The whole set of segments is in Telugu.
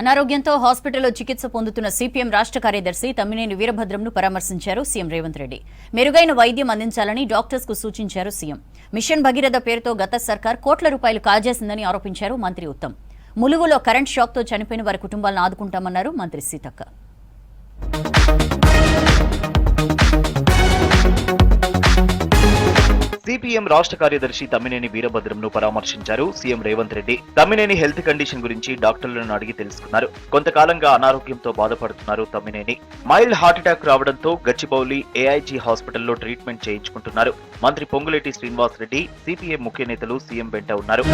అనారోగ్యంతో హాస్పిటల్లో చికిత్స పొందుతున్న సిపిఎం రాష్ట్ర కార్యదర్శి తమ్మినేని వీరభద్రంను పరామర్శించారు సీఎం రేవంత్ రెడ్డి. మెరుగైన వైద్యం అందించాలని డాక్టర్స్కు సూచించారు సీఎం. మిషన్ భగీరథ పేరుతో గత సర్కార్ కోట్ల రూపాయలు కాజేసిందని ఆరోపించారు మంత్రి ఉత్తమ్. ములుగులో కరెంట్ షాక్తో చనిపోయిన వారి కుటుంబాలను ఆదుకుంటామన్నారు మంత్రి సీతక్క. సిపిఎం రాష్ట్ర కార్యదర్శి తమ్మినేని వీరభద్రంను పరామర్శించారు CM Revanth Reddy. Tammineni health condition గురించి డాక్టర్లను అడిగి తెలుసుకున్నారు. కొంతకాలంగా అనారోగ్యంతో బాధపడుతున్నారు తమ్మినేని. మైల్డ్ హార్ట్ అటాక్ రావడంతో గచ్చిబౌలి ఏఐజీ హాస్పిటల్లో ట్రీట్మెంట్ చేయించుకుంటున్నారు. మంత్రి పొంగులేటి శ్రీనివాస్ రెడ్డి సిపిఎం ముఖ్య నేతలు సీఎం వెంట ఉన్నారు.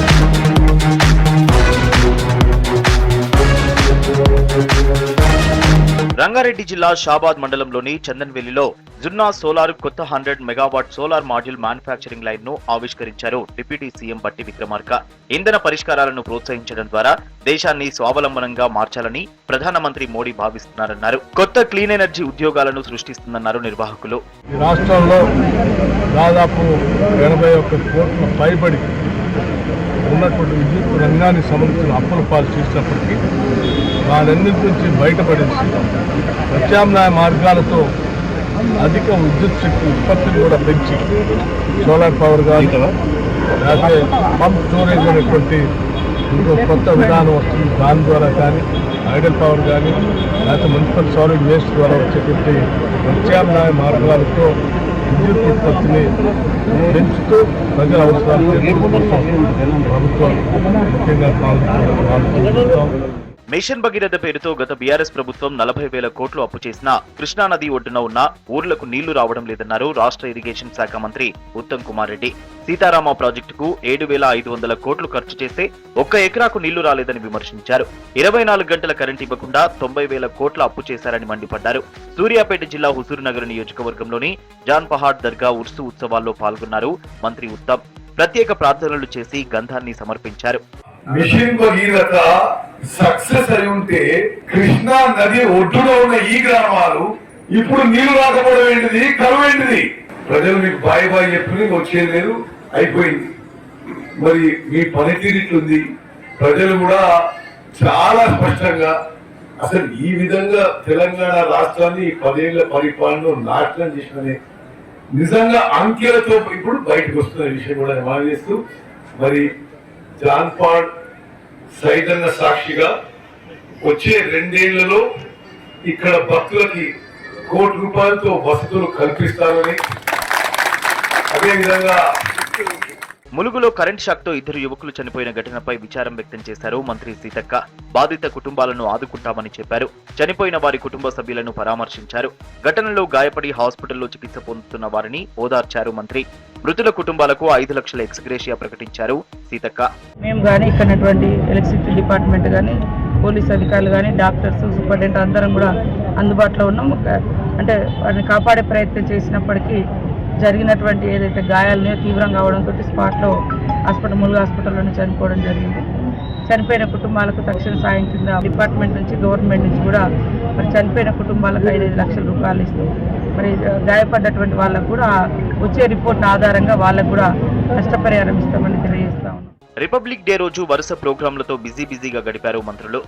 రంగారెడ్డి జిల్లా షాబాద్ మండలంలోని చందన్వెల్లిలో జున్నా సోలార్ కొత్త hundred megawatt solar module manufacturing లైన్ను ఆవిష్కరించారు డిప్యూటీ సీఎం బట్టి విక్రమార్క. ఇంధన పరిష్కారాలను ప్రోత్సహించడం ద్వారా దేశాన్ని స్వావలంబనంగా మార్చాలని ప్రధానమంత్రి మోడీ భావిస్తున్నారన్నారు. కొత్త క్లీన్ ఎనర్జీ ఉద్యోగాలను సృష్టిస్తుందన్నారు నిర్వాహకులు. రాష్ట్రంలో దాదాపు ఎనభై ఒక్క కోట్ల పైబడి ఉన్నటువంటి విద్యుత్ రంగానికి సంబంధించిన అప్పుల పాలు చేసినప్పటికీ వాటన్నిటి నుంచి బయటపడేసి ప్రత్యామ్నాయ మార్గాలతో అధిక విద్యుత్ శక్తి ఉత్పత్తిని కూడా పెంచి సోలార్ పవర్ కానీ లేకపోతే పంప్ స్టోరేజ్ అనేటువంటి ఇంకో కొత్త విధానం వస్తుంది. దాని ద్వారా కానీ ఐడల్ పవర్ కానీ లేకపోతే మున్సిపల్ సాలిడ్ వేస్ట్ ద్వారా వచ్చేటువంటి ప్రత్యామ్నాయ మార్గాలతో విద్యుత్ ఉత్పత్తిని పెంచుతూ ప్రజల అవసరాలు తీర్చడం ప్రభుత్వం ముఖ్యంగా పాల్గొంటాం మిషన్ భగీరథ పేరుతో గత బీఆర్ఎస్ ప్రభుత్వం నలభై వేల కోట్లు అప్పు చేసినా కృష్ణా నది ఒడ్డున ఉన్న ఊర్లకు నీళ్ళు రావడం లేదన్నారు రాష్ట్ర ఇరిగేషన్ శాఖ మంత్రి ఉత్తమ్ కుమార్ రెడ్డి. సీతారామ ప్రాజెక్టుకు ఏడు వేల ఐదు వందల కోట్లు ఖర్చు చేస్తే ఒక్క ఎకరాకు నీళ్ళు రాలేదని విమర్శించారు. ఇరవై నాలుగు గంటల కరెంట్ ఇవ్వకుండా తొంభై వేల కోట్ల అప్పు చేశారని మండిపడ్డారు. సూర్యాపేట జిల్లా హుజూరునగర్ నియోజకవర్గంలోని జాన్ పహాడ్ దర్గా ఉర్సు ఉత్సవాల్లో పాల్గొన్నారు మంత్రి ఉత్తమ్. ప్రత్యేక ప్రార్థనలు చేసి గంధాన్ని సమర్పించారు. మిషన్ భగీరథ సక్సెస్ అయి ఉంటే కృష్ణా నది ఒడ్డులో ఉన్న ఈ గ్రామాలు ఇప్పుడు నీళ్ళు రాకపోవడం ఏంటిది? కరువు ఏంటిది? ప్రజలు మీకు బాయ్ బాయ్ చెప్పుకుని వచ్చేది లేదు. అయిపోయింది. మరి మీ పనితీరు ఇట్లుంది. ప్రజలు కూడా చాలా స్పష్టంగా అసలు ఈ విధంగా తెలంగాణ రాష్ట్రాన్ని పదేళ్ళ పరిపాలన నాశనం చేసినది నిజంగా అంకెలతో ఇప్పుడు బయటకు వస్తున్న విషయం కూడా మనం చేస్తూ మరి జాన్పాడ్ సైతన్య సాక్షిగా వచ్చే రెండేళ్ళలో ఇక్కడ భక్తులకి కోటి రూపాయలతో వసతులు కల్పిస్తారని అదేవిధంగా ములుగులో కరెంట్ షాక్తో ఇద్దరు యువకులు చనిపోయిన ఘటనపై విచారం వ్యక్తం చేశారు మంత్రి సీతక్క. బాధిత కుటుంబాలను ఆదుకుంటామని చెప్పారు. చనిపోయిన వారి కుటుంబ సభ్యులను పరామర్శించారు. ఘటనలో గాయపడి హాస్పిటల్లో చికిత్స పొందుతున్న వారిని ఓదార్చారు మంత్రి. మృతుల కుటుంబాలకు ఐదు లక్షల ఎక్స్గ్రేషియా ప్రకటించారు సీతక్క. మేము కానీ ఇక్కడ ఎలక్ట్రిసిటీ డిపార్ట్మెంట్ కానీ పోలీస్ అధికారులు కానీ డాక్టర్స్ సూపరింటెండెంట్ అందరం కూడా అందుబాటులో ఉన్నాం అంటే వారిని కాపాడే ప్రయత్నం చేసినప్పటికీ జరిగినటువంటి ఏదైతే గాయాలనే తీవ్రం కావడంతో స్పాట్లో హాస్పిటల్ ములుగు హాస్పిటల్లోనే చనిపోవడం జరిగింది. చనిపోయిన కుటుంబాలకు తక్షణ సాయం కింద డిపార్ట్మెంట్ నుంచి గవర్నమెంట్ నుంచి కూడా మరి చనిపోయిన కుటుంబాలకు ఐదైదు లక్షల రూపాయలు ఇస్తూ మరి గాయపడ్డటువంటి వాళ్ళకు కూడా వచ్చే రిపోర్ట్ ఆధారంగా వాళ్ళకు కూడా నష్టపరిహారం ఇస్తామని తెలియజేస్తా ఉన్నాం. రిపబ్లిక్ డే రోజు వరుస ప్రోగ్రాంలతో బిజీ బిజీగా గడిపారు మంత్రులు.